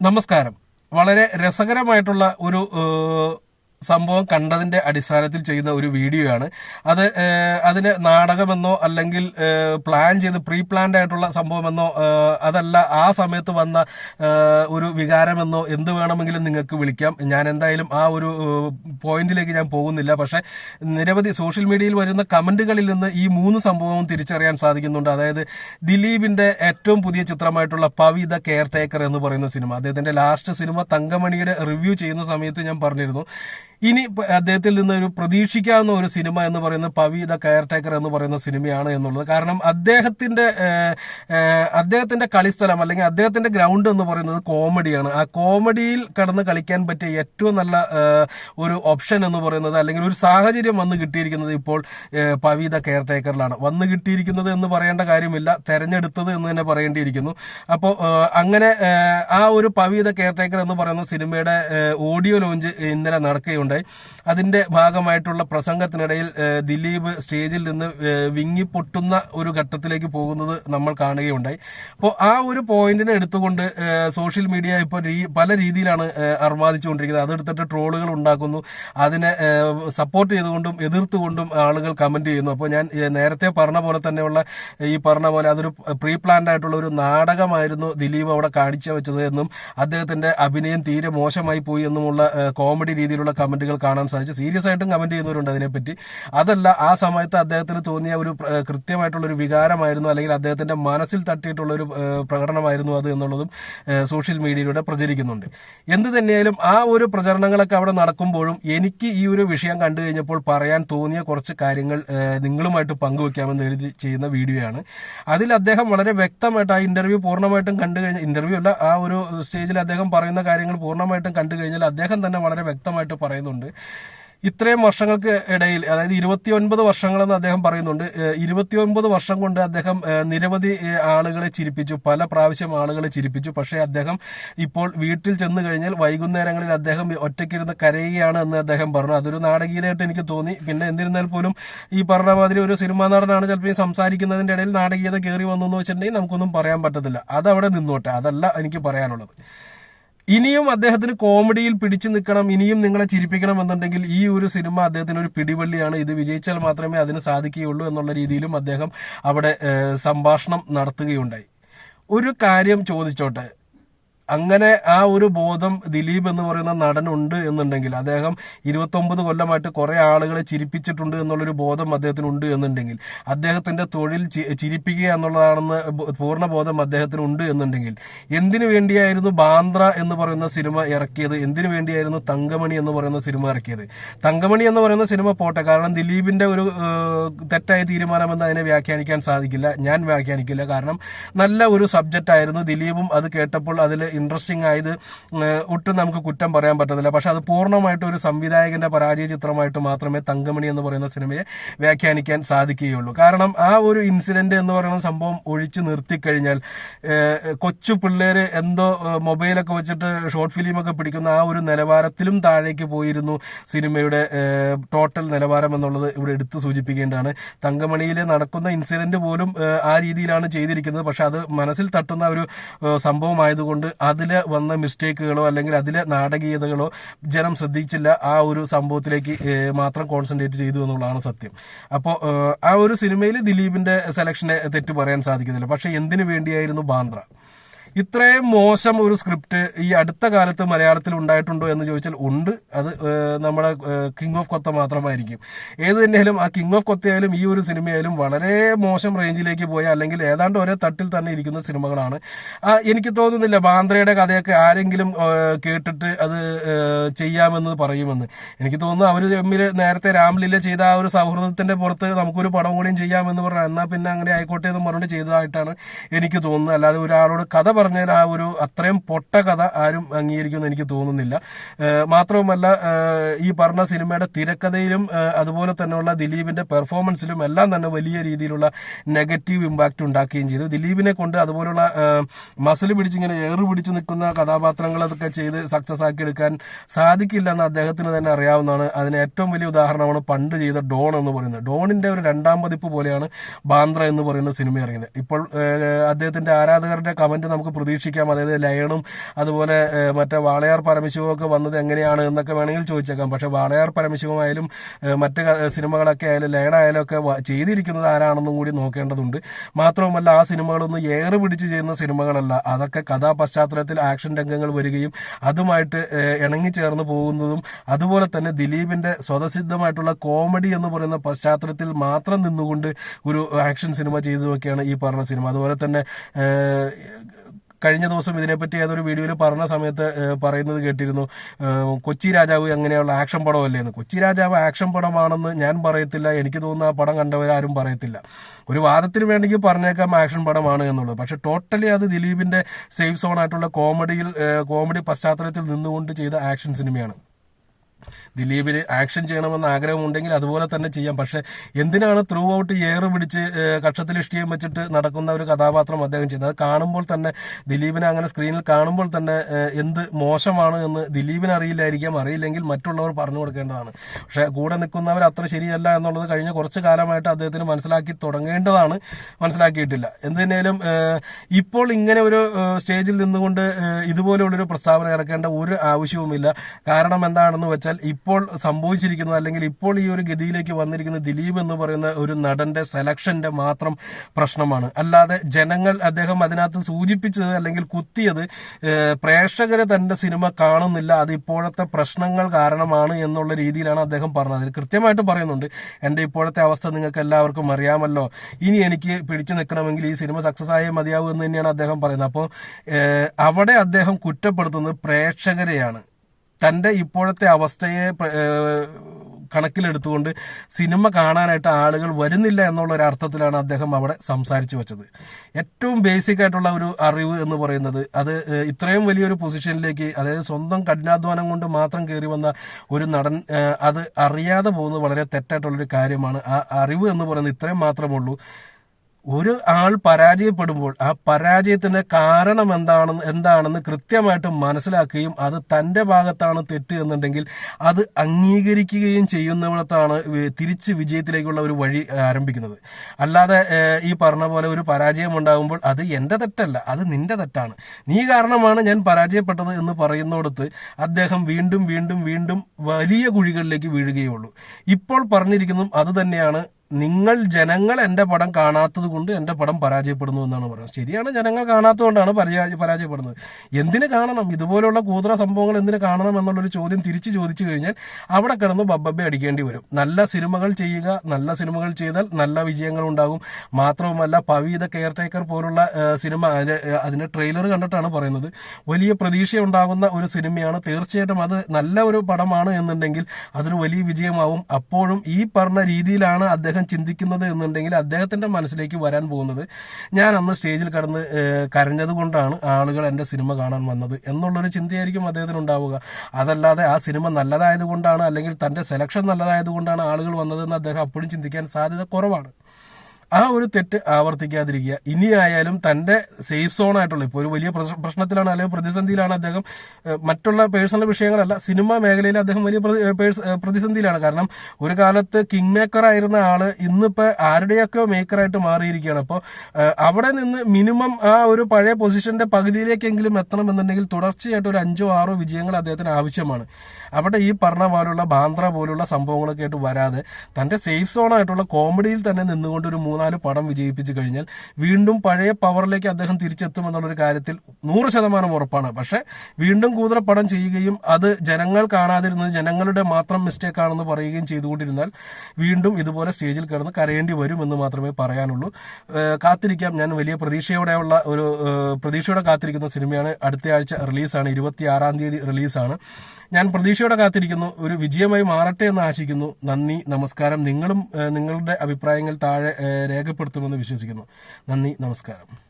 നമസ്കാരം. വളരെ രസകരമായിട്ടുള്ള ഒരു സംഭവം കണ്ടതിന്റെ അടിസ്ഥാനത്തിൽ ചെയ്യുന്ന ഒരു വീഡിയോ ആണ് അത് അതിന് നാടകമെന്നോ അല്ലെങ്കിൽ പ്ലാൻ ചെയ്ത് പ്രീ പ്ലാൻഡ് ആയിട്ടുള്ള സംഭവമെന്നോ അതല്ല ആ സമയത്ത് വന്ന ഒരു വികാരമെന്നോ എന്ത് വേണമെങ്കിലും നിങ്ങൾക്ക് വിളിക്കാം. ഞാൻ എന്തായാലും ആ ഒരു പോയിന്റിലേക്ക് ഞാൻ പോകുന്നില്ല. പക്ഷെ നിരവധി സോഷ്യൽ മീഡിയയിൽ വരുന്ന കമന്റുകളിൽ നിന്ന് ഈ മൂന്ന് സംഭവവും തിരിച്ചറിയാൻ സാധിക്കുന്നുണ്ട്. അതായത് ദിലീപിന്റെ ഏറ്റവും പുതിയ ചിത്രമായിട്ടുള്ള പവി ദ കെയർ ടേക്കർ എന്ന് പറയുന്ന സിനിമ. അദ്ദേഹത്തിന്റെ ലാസ്റ്റ് സിനിമ തങ്കമണിയുടെ റിവ്യൂ ചെയ്യുന്ന സമയത്ത് ഞാൻ പറഞ്ഞിരുന്നു. ഇനി അദ്ദേഹത്തിൽ നിന്ന് ഒരു പ്രതീക്ഷിക്കാവുന്ന ഒരു സിനിമ എന്ന് പറയുന്നത് പവി ദ കെയർ ടേക്കർ എന്ന് പറയുന്ന സിനിമയാണ് എന്നുള്ളത്. കാരണം അദ്ദേഹത്തിന്റെ അദ്ദേഹത്തിന്റെ കളിസ്ഥലം അല്ലെങ്കിൽ അദ്ദേഹത്തിന്റെ ഗ്രൗണ്ട് എന്ന് പറയുന്നത് കോമഡിയാണ്. ആ കോമഡിയിൽ കടന്ന് കളിക്കാൻ പറ്റിയ ഏറ്റവും നല്ല ഒരു ഓപ്ഷൻ എന്ന് പറയുന്നത് അല്ലെങ്കിൽ ഒരു സാഹചര്യം വന്ന് കിട്ടിയിരിക്കുന്നത് ഇപ്പോൾ പവി ദ കെയർ ടേക്കറിലാണ് വന്ന് കിട്ടിയിരിക്കുന്നത് എന്ന് പറയേണ്ട കാര്യമില്ല. തെരഞ്ഞെടുത്തത് എന്ന് തന്നെ പറയേണ്ടിയിരിക്കുന്നു. അപ്പോൾ അങ്ങനെ ആ ഒരു പവി ദ കെയർ ടേക്കർ എന്ന് പറയുന്ന സിനിമയുടെ ഓഡിയോ ലോഞ്ച് ഇന്നലെ നടക്കുകയുണ്ടായി അതിന്റെ ഭാഗമായിട്ടുള്ള പ്രസംഗത്തിനിടയിൽ ദിലീപ് സ്റ്റേജിൽ നിന്ന് വിങ്ങി വിങ്ങിപ്പൊട്ടുന്ന ഒരു ഘട്ടത്തിലേക്ക് പോകുന്നത് നമ്മൾ കാണുകയുണ്ടായി. അപ്പോൾ ആ ഒരു പോയിന്റിനെ എടുത്തുകൊണ്ട് സോഷ്യൽ മീഡിയ ഇപ്പോൾ പല രീതിയിലാണ് അർവാദിച്ചുകൊണ്ടിരിക്കുന്നത്. അതെടുത്തിട്ട് ട്രോളുകൾ ഉണ്ടാക്കുന്നു. അതിനെ സപ്പോർട്ട് ചെയ്തുകൊണ്ടും എതിർത്തുകൊണ്ടും ആളുകൾ കമന്റ് ചെയ്യുന്നു. അപ്പോൾ ഞാൻ നേരത്തെ പറഞ്ഞ പോലെ തന്നെയുള്ള ഈ പറഞ്ഞ പോലെ അതൊരു പ്രീ പ്ലാൻഡ് ആയിട്ടുള്ള ഒരു നാടകമായിരുന്നു ദിലീപ് അവിടെ കാണിച്ചു വെച്ചത് എന്നും അദ്ദേഹത്തിന്റെ അഭിനയം തീരെ മോശമായി പോയി എന്നുമുള്ള കോമഡി രീതിയിലുള്ള കമന്റുകൾ കാണാൻ സാധിച്ചു. സീരിയസ് ആയിട്ടും കമന്റ് ചെയ്യുന്നവരുണ്ട് അതിനെപ്പറ്റി. അതല്ല ആ സമയത്ത് അദ്ദേഹത്തിന് തോന്നിയ ഒരു കൃത്യമായിട്ടുള്ള ഒരു വികാരമായിരുന്നു അല്ലെങ്കിൽ അദ്ദേഹത്തിന്റെ മനസ്സിൽ തട്ടിയിട്ടുള്ള ഒരു പ്രകടനമായിരുന്നു അത് എന്നുള്ളതും സോഷ്യൽ മീഡിയയിലൂടെ പ്രചരിക്കുന്നുണ്ട്. എന്ത് തന്നെയായാലും ആ ഒരു പ്രചരണങ്ങളൊക്കെ അവിടെ നടക്കുമ്പോഴും എനിക്ക് ഈ ഒരു വിഷയം കണ്ടു കഴിഞ്ഞപ്പോൾ പറയാൻ തോന്നിയ കുറച്ച് കാര്യങ്ങൾ നിങ്ങളുമായിട്ട് പങ്കുവെക്കാമെന്ന് എഴുതി ചെയ്യുന്ന വീഡിയോയാണ്. അതിൽ അദ്ദേഹം വളരെ വ്യക്തമായിട്ട് ആ ഇന്റർവ്യൂ പൂർണമായിട്ടും കണ്ടു കഴിഞ്ഞ ഇന്റർവ്യൂ അല്ല ആ ഒരു സ്റ്റേജിൽ അദ്ദേഹം പറയുന്ന കാര്യങ്ങൾ പൂർണമായിട്ടും കണ്ടു കഴിഞ്ഞാൽ അദ്ദേഹം തന്നെ വളരെ വ്യക്തമായിട്ട് പറയുന്നുണ്ട്. ഇത്രയും വർഷങ്ങൾക്ക് ഇടയിൽ അതായത് ഇരുപത്തിയൊൻപത് വർഷങ്ങളെന്ന് അദ്ദേഹം പറയുന്നുണ്ട്. ഇരുപത്തിയൊൻപത് വർഷം കൊണ്ട് അദ്ദേഹം നിരവധി ആളുകളെ ചിരിപ്പിച്ചു. പല പ്രാവശ്യം ആളുകളെ ചിരിപ്പിച്ചു. പക്ഷേ അദ്ദേഹം ഇപ്പോൾ വീട്ടിൽ ചെന്ന് കഴിഞ്ഞാൽ വൈകുന്നേരങ്ങളിൽ അദ്ദേഹം ഒറ്റയ്ക്കിരുന്ന് കരയുകയാണ് എന്ന് അദ്ദേഹം പറഞ്ഞു. അതൊരു നാടകീയതയായിട്ട് എനിക്ക് തോന്നി. പിന്നെ എന്നിരുന്നാൽ പോലും ഈ പറഞ്ഞ മാതിരി ഒരു സിനിമാ നടനാണ് ചിലപ്പോൾ ഈ സംസാരിക്കുന്നതിന്റെ ഇടയിൽ നാടകീയത കയറി വന്നു എന്ന് വെച്ചിട്ടുണ്ടെങ്കിൽ നമുക്കൊന്നും പറയാൻ പറ്റത്തില്ല. അതവിടെ നിന്നോട്ടെ. അതല്ല എനിക്ക് പറയാനുള്ളത്. ഇനിയും അദ്ദേഹത്തിന് കോമഡിയിൽ പിടിച്ചു നിൽക്കണം ഇനിയും നിങ്ങളെ ചിരിപ്പിക്കണം എന്നുണ്ടെങ്കിൽ ഈ ഒരു സിനിമ അദ്ദേഹത്തിന് ഒരു പിടിവള്ളിയാണ്. ഇത് വിജയിച്ചാൽ മാത്രമേ അതിന് സാധിക്കുകയുള്ളൂ എന്നുള്ള രീതിയിലും അദ്ദേഹം അവിടെ സംഭാഷണം നടത്തുകയുണ്ടായി. ഒരു കാര്യം ചോദിച്ചോട്ടെ? അങ്ങനെ ആ ഒരു ബോധം ദിലീപ് എന്ന് പറയുന്ന നടനുണ്ട് എന്നുണ്ടെങ്കിൽ അദ്ദേഹം ഇരുപത്തൊമ്പത് കൊല്ലമായിട്ട് കുറെ ആളുകളെ ചിരിപ്പിച്ചിട്ടുണ്ട് എന്നുള്ളൊരു ബോധം അദ്ദേഹത്തിന് ഉണ്ട് എന്നുണ്ടെങ്കിൽ അദ്ദേഹത്തിന്റെ തൊഴിൽ ചിരിപ്പിക്കുക എന്നുള്ളതാണെന്ന് പൂർണ ബോധം അദ്ദേഹത്തിന് ഉണ്ട് എന്നുണ്ടെങ്കിൽ എന്തിനു വേണ്ടിയായിരുന്നു ബാന്ദ്ര എന്ന് പറയുന്ന സിനിമ ഇറക്കിയത്? എന്തിനു വേണ്ടിയായിരുന്നു തങ്കമണി എന്ന് പറയുന്ന സിനിമ ഇറക്കിയത്? തങ്കമണി എന്ന് പറയുന്ന സിനിമ പോട്ടെ കാരണം ദിലീപിന്റെ ഒരു തെറ്റായ തീരുമാനം തീരുമാനമെന്ന് അതിനെ വ്യാഖ്യാനിക്കാൻ സാധിക്കില്ല. ഞാൻ വ്യാഖ്യാനിക്കില്ല. കാരണം നല്ല ഒരു സബ്ജക്റ്റ് ആയിരുന്നു ദിലീപും അത് കേട്ടപ്പോൾ അതിൽ ഇൻട്രസ്റ്റിംഗ് ആയത് ഒട്ടും നമുക്ക് കുറ്റം പറയാൻ പറ്റത്തില്ല. പക്ഷെ അത് പൂർണമായിട്ട് ഒരു സംവിധായകന്റെ പരാജയ ചിത്രമായിട്ട് മാത്രമേ തങ്കമണി എന്ന് പറയുന്ന സിനിമയെ വ്യാഖ്യാനിക്കാൻ സാധിക്കുകയുള്ളൂ. കാരണം ആ ഒരു ഇൻസിഡന്റ് എന്ന് പറയുന്ന സംഭവം ഒഴിച്ചു നിർത്തിക്കഴിഞ്ഞാൽ കഴിഞ്ഞാൽ കൊച്ചു പിള്ളേര് എന്തോ മൊബൈലൊക്കെ വെച്ചിട്ട് ഷോർട്ട് ഫിലിമൊക്കെ പിടിക്കുന്ന ആ ഒരു നിലവാരത്തിലും താഴേക്ക് പോയിരുന്നു സിനിമയുടെ ടോട്ടൽ നിലവാരം എന്നുള്ളത് ഇവിടെ എടുത്തു സൂചിപ്പിക്കേണ്ടതാണ്. തങ്കമണിയിൽ നടക്കുന്ന ഇൻസിഡന്റ് പോലും ആ രീതിയിലാണ് ചെയ്തിരിക്കുന്നത്. പക്ഷെ അത് മനസ്സിൽ തട്ടുന്ന ഒരു സംഭവമായതുകൊണ്ട് അതിലെ വന്ന മിസ്റ്റേക്കുകളോ അല്ലെങ്കിൽ അതിലെ നാടകീയതകളോ ജനം ശ്രദ്ധിച്ചില്ല ആ ഒരു സംഭവത്തിലേക്ക് മാത്രം കോൺസെൻട്രേറ്റ് ചെയ്തു എന്നുള്ളതാണ് സത്യം. അപ്പോൾ ആ ഒരു സിനിമയിൽ ദിലീപിന്റെ സെലക്ഷനെ തെറ്റ് പറയാൻ സാധിക്കുന്നില്ല. പക്ഷെ എന്തിനു വേണ്ടിയായിരുന്നു ബാന്ദ്ര? ഇത്രയും മോശം ഒരു സ്ക്രിപ്റ്റ് ഈ അടുത്ത കാലത്ത് മലയാളത്തിൽ ഉണ്ടായിട്ടുണ്ടോ എന്ന് ചോദിച്ചാൽ ഉണ്ട്. അത് നമ്മുടെ കിങ് ഓഫ് കൊത്ത മാത്രമായിരിക്കും. ഏത് തന്നെയാലും ആ കിങ് ഓഫ് കൊത്തയായാലും ഈ ഒരു സിനിമയായാലും വളരെ മോശം റേഞ്ചിലേക്ക് പോയ അല്ലെങ്കിൽ ഏതാണ്ട് ഒരേ തട്ടിൽ തന്നെ ഇരിക്കുന്ന സിനിമകളാണ്. എനിക്ക് തോന്നുന്നില്ല ബാന്ദ്രയുടെ കഥയൊക്കെ ആരെങ്കിലും കേട്ടിട്ട് അത് ചെയ്യാമെന്ന് പറയുമെന്ന്. എനിക്ക് തോന്നുന്നു അവർ തമ്മിൽ നേരത്തെ രാംലീല ചെയ്ത ആ ഒരു സൗഹൃദത്തിന്റെ പുറത്ത് നമുക്കൊരു പടം കൂടിയും ചെയ്യാമെന്ന് പറഞ്ഞു എന്നാൽ പിന്നെ അങ്ങനെ ആയിക്കോട്ടെ എന്ന് പറഞ്ഞിട്ട് ചെയ്തതായിട്ടാണ് എനിക്ക് തോന്നുന്നത്. അല്ലാതെ ഒരാളോട് കഥ പറഞ്ഞാൽ ആ ഒരു അത്രയും പൊട്ട കഥ ആരും അംഗീകരിക്കുമെന്ന് എനിക്ക് തോന്നുന്നില്ല. മാത്രവുമല്ല ഈ പറഞ്ഞ സിനിമയുടെ തിരക്കഥയിലും അതുപോലെ തന്നെയുള്ള ദിലീപിന്റെ പെർഫോമൻസിലും എല്ലാം തന്നെ വലിയ രീതിയിലുള്ള നെഗറ്റീവ് ഇമ്പാക്റ്റ് ഉണ്ടാക്കുകയും ചെയ്തു. ദിലീപിനെ കൊണ്ട് അതുപോലുള്ള മസിൽ പിടിച്ചിങ്ങനെ ഏറ് പിടിച്ച് നിൽക്കുന്ന കഥാപാത്രങ്ങൾ അതൊക്കെ ചെയ്ത് സക്സസ് ആക്കി എടുക്കാൻ സാധിക്കില്ല എന്ന് അദ്ദേഹത്തിന് തന്നെ അറിയാവുന്നതാണ്. അതിന് ഏറ്റവും വലിയ ഉദാഹരണമാണ് പണ്ട് ചെയ്ത ഡോൺ എന്ന് പറയുന്നത്. ഡോണിന്റെ ഒരു രണ്ടാം പതിപ്പ് പോലെയാണ് ബാന്ദ്ര എന്ന് പറയുന്ന സിനിമ ഇറങ്ങിയത്. ഇപ്പോൾ അദ്ദേഹത്തിന്റെ ആരാധകരുടെ കമന്റ് നമുക്ക് പ്രതീക്ഷിക്കാം. അതായത് ലയണും അതുപോലെ മറ്റേ വാളയാർ പരമശിവമൊക്കെ വന്നത് എങ്ങനെയാണ് എന്നൊക്കെ വേണമെങ്കിൽ ചോദിച്ചേക്കാം. പക്ഷെ വാളയാർ പരമശിവമായാലും മറ്റ് സിനിമകളൊക്കെ ആയാലും ലയണായാലും ഒക്കെ ചെയ്തിരിക്കുന്നത് ആരാണെന്നും കൂടി നോക്കേണ്ടതുണ്ട്. മാത്രവുമല്ല ആ സിനിമകളൊന്നും ഏറെ പിടിച്ച് ചെയ്യുന്ന സിനിമകളല്ല. അതൊക്കെ കഥാ പശ്ചാത്തലത്തിൽ ആക്ഷൻ രംഗങ്ങൾ വരികയും അതുമായിട്ട് ഇണങ്ങി ഇണങ്ങിച്ചേർന്ന് പോകുന്നതും അതുപോലെ തന്നെ ദിലീപിന്റെ സ്വതസിദ്ധമായിട്ടുള്ള കോമഡി എന്ന് പറയുന്ന പശ്ചാത്തലത്തിൽ മാത്രം നിന്നുകൊണ്ട് ഒരു ആക്ഷൻ സിനിമ ചെയ്തതൊക്കെയാണ് ഈ പറഞ്ഞ സിനിമ. അതുപോലെ തന്നെ കഴിഞ്ഞ ദിവസം ഇതിനെപ്പറ്റി ഏതൊരു വീഡിയോയിൽ പറഞ്ഞ സമയത്ത് പറയുന്നത് കേട്ടിരുന്നു. കൊച്ചി രാജാവ് അങ്ങനെയുള്ള ആക്ഷൻ പടമല്ലേ എന്ന് കൊച്ചി രാജാവ് ആക്ഷൻ പടമാണെന്ന് ഞാൻ പറയത്തില്ല. എനിക്ക് തോന്നുന്ന ആ പടം കണ്ടവരാരും പറയത്തില്ല. ഒരു വാദത്തിന് വേണ്ടെങ്കിൽ പറഞ്ഞേക്കാം ആക്ഷൻ പടമാണ് എന്നുള്ളത്. പക്ഷെ ടോട്ടലി അത് ദിലീപിന്റെ സേഫ് സോൺ ആയിട്ടുള്ള കോമഡിയിൽ കോമഡി പശ്ചാത്തലത്തിൽ നിന്നുകൊണ്ട് ചെയ്ത ആക്ഷൻ സിനിമയാണ്. ദിലീപിന് ആക്ഷൻ ചെയ്യണമെന്ന് ആഗ്രഹമുണ്ടെങ്കിൽ അതുപോലെ തന്നെ ചെയ്യാം. പക്ഷെ എന്തിനാണ് ത്രൂ ഔട്ട് ഏറ് പിടിച്ച് കക്ഷത്തിൽ ഇഷ്ടിയം വെച്ചിട്ട് നടക്കുന്ന ഒരു കഥാപാത്രം അദ്ദേഹം ചെയ്യുന്നത്? അത് കാണുമ്പോൾ തന്നെ ദിലീപിനെ അങ്ങനെ സ്ക്രീനിൽ കാണുമ്പോൾ തന്നെ എന്ത് മോശമാണ് എന്ന് ദിലീപിന് അറിയില്ലായിരിക്കാം. അറിയില്ലെങ്കിൽ മറ്റുള്ളവർ പറഞ്ഞു കൊടുക്കേണ്ടതാണ്. പക്ഷെ കൂടെ നിൽക്കുന്നവർ അത്ര ശരിയല്ല എന്നുള്ളത് കഴിഞ്ഞ കുറച്ച് കാലമായിട്ട് അദ്ദേഹത്തിന് മനസ്സിലാക്കി തുടങ്ങേണ്ടതാണ്. മനസ്സിലാക്കിയിട്ടില്ല. എന്തിനേലും ഇപ്പോൾ ഇങ്ങനെ ഒരു സ്റ്റേജിൽ നിന്നുകൊണ്ട് ഇതുപോലെയുള്ളൊരു പ്രസ്താവന ഇറക്കേണ്ട ഒരു ആവശ്യവുമില്ല. കാരണം എന്താണെന്ന് വെച്ചാൽ ഇപ്പോൾ സംഭവിച്ചിരിക്കുന്നത് അല്ലെങ്കിൽ ഇപ്പോൾ ഈ ഒരു ഗതിയിലേക്ക് വന്നിരിക്കുന്ന ദിലീപ് എന്ന് പറയുന്ന ഒരു നടന്റെ സെലക്ഷന്റെ മാത്രം പ്രശ്നമാണ്. അല്ലാതെ ജനങ്ങൾ അദ്ദേഹം അതിനകത്ത് സൂചിപ്പിച്ചത് അല്ലെങ്കിൽ കുത്തിയത് പ്രേക്ഷകരെ തന്റെ സിനിമ കാണുന്നില്ല അത് ഇപ്പോഴത്തെ പ്രശ്നങ്ങൾ കാരണമാണ് എന്നുള്ള രീതിയിലാണ് അദ്ദേഹം പറഞ്ഞത്. കൃത്യമായിട്ട് പറയുന്നുണ്ട് എന്റെ ഇപ്പോഴത്തെ അവസ്ഥ നിങ്ങൾക്ക് എല്ലാവർക്കും അറിയാമല്ലോ. ഇനി എനിക്ക് പിടിച്ചു നിൽക്കണമെങ്കിൽ ഈ സിനിമ സക്സസ് ആയേ മതിയാവൂ എന്ന് തന്നെയാണ് അദ്ദേഹം പറയുന്നത്. അപ്പോൾ അവിടെ അദ്ദേഹം കുറ്റപ്പെടുത്തുന്നത് പ്രേക്ഷകരെയാണ്. തന്റെ ഇപ്പോഴത്തെ അവസ്ഥയെ കണക്കിലെടുത്തുകൊണ്ട് സിനിമ കാണാനായിട്ട് ആളുകൾ വരുന്നില്ല എന്നുള്ള ഒരു അർത്ഥത്തിലാണ് അദ്ദേഹം അവിടെ സംസാരിച്ചു വെച്ചത്. ഏറ്റവും ബേസിക് ആയിട്ടുള്ള ഒരു അറിവ് എന്ന് പറയുന്നത് അത് ഇത്രയും വലിയൊരു പൊസിഷനിലേക്ക് അതായത് സ്വന്തം കഠിനാധ്വാനം കൊണ്ട് മാത്രം കയറി വന്ന ഒരു നടൻ അത് അറിയാതെ പോകുന്നത് വളരെ തെറ്റായിട്ടുള്ളൊരു കാര്യമാണ്. ആ അറിവ് എന്ന് പറയുന്നത് ഇത്രയും മാത്രമുള്ളൂ ഒരു ആൾ പരാജയപ്പെടുമ്പോൾ ആ പരാജയത്തിന്റെ കാരണം എന്താണെന്ന് എന്താണെന്ന് കൃത്യമായിട്ട് മനസ്സിലാക്കുകയും അത് തന്റെ ഭാഗത്താണ് തെറ്റ് എന്നുണ്ടെങ്കിൽ അത് അംഗീകരിക്കുകയും ചെയ്യുന്നിടത്താണ് വി- തിരിച്ച് വിജയത്തിലേക്കുള്ള ഒരു വഴി ആരംഭിക്കുന്നത്. അല്ലാതെ ഈ പറഞ്ഞ പോലെ ഒരു പരാജയം ഉണ്ടാകുമ്പോൾ അത് എന്റെ തെറ്റല്ല അത് നിന്റെ തെറ്റാണ്. നീ കാരണമാണ് ഞാൻ പരാജയപ്പെട്ടത് എന്ന് പറയുന്നിടത്ത് അദ്ദേഹം വീണ്ടും വീണ്ടും വീണ്ടും വലിയ കുഴികളിലേക്ക് വീഴുകയുള്ളൂ. ഇപ്പോൾ പറഞ്ഞിരിക്കുന്നതും അത് തന്നെയാണ്. നിങ്ങൾ ജനങ്ങൾ എന്റെ പടം കാണാത്തത് കൊണ്ട് എന്റെ പടം പരാജയപ്പെടുന്നു എന്നാണ് പറയുന്നത്. ശരിയാണ് ജനങ്ങൾ കാണാത്തതുകൊണ്ടാണ് പരാജയ- പരാജയപ്പെടുന്നത്. എന്തിന് കാണണം? ഇതുപോലുള്ള കൂതറ സംഭവങ്ങൾ എന്തിനു കാണണം എന്നുള്ളൊരു ചോദ്യം തിരിച്ചു ചോദിച്ചു കഴിഞ്ഞാൽ അവിടെ കിടന്ന് ബബ്ബബെ അടിക്കേണ്ടി വരും. നല്ല സിനിമകൾ ചെയ്യുക നല്ല സിനിമകൾ ചെയ്താൽ നല്ല വിജയങ്ങൾ ഉണ്ടാകും. മാത്രവുമല്ല പവി ദ കെയർ ടേക്കർ പോലുള്ള സിനിമ അതിന്റെ ട്രെയിലർ കണ്ടിട്ടാണ് പറയുന്നത്. വലിയ പ്രതീക്ഷ ഉണ്ടാകുന്ന ഒരു സിനിമയാണ്. തീർച്ചയായിട്ടും അത് നല്ല ഒരു പടമാണ് എന്നുണ്ടെങ്കിൽ അതൊരു വലിയ വിജയമാവും. അപ്പോഴും ഈ പറഞ്ഞ രീതിയിലാണ് അദ്ദേഹം ചിന്തിക്കുന്നത് എന്നുണ്ടെങ്കിൽ അദ്ദേഹത്തിന്റെ മനസ്സിലേക്ക് വരാൻ പോകുന്നത് ഞാൻ അന്ന് സ്റ്റേജിൽ കടന്ന് കരഞ്ഞത് കൊണ്ടാണ് ആളുകൾ എന്റെ സിനിമ കാണാൻ വന്നത് എന്നുള്ളൊരു ചിന്തയായിരിക്കും അദ്ദേഹത്തിന് ഉണ്ടാവുക. അതല്ലാതെ ആ സിനിമ നല്ലതായത് കൊണ്ടാണ് അല്ലെങ്കിൽ തന്റെ സെലക്ഷൻ നല്ലതായത് കൊണ്ടാണ് ആളുകൾ വന്നതെന്ന് അദ്ദേഹം അപ്പോഴും ചിന്തിക്കാൻ സാധ്യത കുറവാണ്. ആ ഒരു തെറ്റ് ആവർത്തിക്കാതിരിക്കുക. ഇനിയായാലും തന്റെ സേഫ് സോൺ ആയിട്ടുള്ള ഇപ്പോൾ ഒരു വലിയ പ്രശ്നത്തിലാണ് അല്ലെങ്കിൽ പ്രതിസന്ധിയിലാണ് അദ്ദേഹം മറ്റുള്ള പേഴ്സണൽ വിഷയങ്ങളല്ല സിനിമ മേഖലയിൽ അദ്ദേഹം വലിയ പ്രതിസന്ധിയിലാണ്. കാരണം ഒരു കാലത്ത് കിങ് മേക്കർ ആയിരുന്ന ആൾ ഇന്നിപ്പോ ആരുടെയൊക്കെ മേക്കറായിട്ട് മാറിയിരിക്കുകയാണ്. അപ്പോൾ അവിടെ നിന്ന് മിനിമം ആ ഒരു പഴയ പൊസിഷന്റെ പകുതിയിലേക്കെങ്കിലും എത്തണം എന്നുണ്ടെങ്കിൽ തുടർച്ചയായിട്ട് ഒരു അഞ്ചോ ആറോ വിജയങ്ങൾ അദ്ദേഹത്തിന് ആവശ്യമാണ്. അവിടെ ഈ പറഞ്ഞ പോലുള്ള ബാന്ദ്ര പോലുള്ള സംഭവങ്ങളൊക്കെ ആയിട്ട് വരാതെ തന്റെ സേഫ് സോൺ ആയിട്ടുള്ള കോമഡിയിൽ തന്നെ നിന്നുകൊണ്ട് ഒരു മൂന്നാൽ പടം വിജയിപ്പിച്ചു കഴിഞ്ഞാൽ വീണ്ടും പഴയ പവറിലേക്ക് അദ്ദേഹം തിരിച്ചെത്തും എന്നുള്ളൊരു കാര്യത്തിൽ നൂറ് ശതമാനം ഉറപ്പാണ്. പക്ഷെ വീണ്ടും കൂതറ പടം ചെയ്യുകയും അത് ജനങ്ങൾ കാണാതിരുന്നത് ജനങ്ങളുടെ മാത്രം മിസ്റ്റേക്ക് ആണെന്ന് പറയുകയും ചെയ്തുകൊണ്ടിരുന്നാൽ വീണ്ടും ഇതുപോലെ സ്റ്റേജിൽ കിടന്ന് കരയേണ്ടി വരും എന്ന് മാത്രമേ പറയാനുള്ളൂ. കാത്തിരിക്കാം. ഞാൻ വലിയ പ്രതീക്ഷയോടെയുള്ള ഒരു പ്രതീക്ഷയോടെ കാത്തിരിക്കുന്ന സിനിമയാണ്. അടുത്ത ആഴ്ച റിലീസാണ്. ഇരുപത്തി ആറാം തീയതി റിലീസാണ്. ഞാൻ പ്രതീക്ഷയോടെ കാത്തിരിക്കുന്നു. ഒരു വിജയമായി മാറട്ടെ എന്ന് ആശിക്കുന്നു. നന്ദി. നമസ്കാരം. നിങ്ങളും നിങ്ങളുടെ അഭിപ്രായങ്ങൾ താഴെ രേഖപ്പെടുത്തുമെന്ന് വിശ്വസിക്കുന്നു. നന്ദി നമസ്കാരം.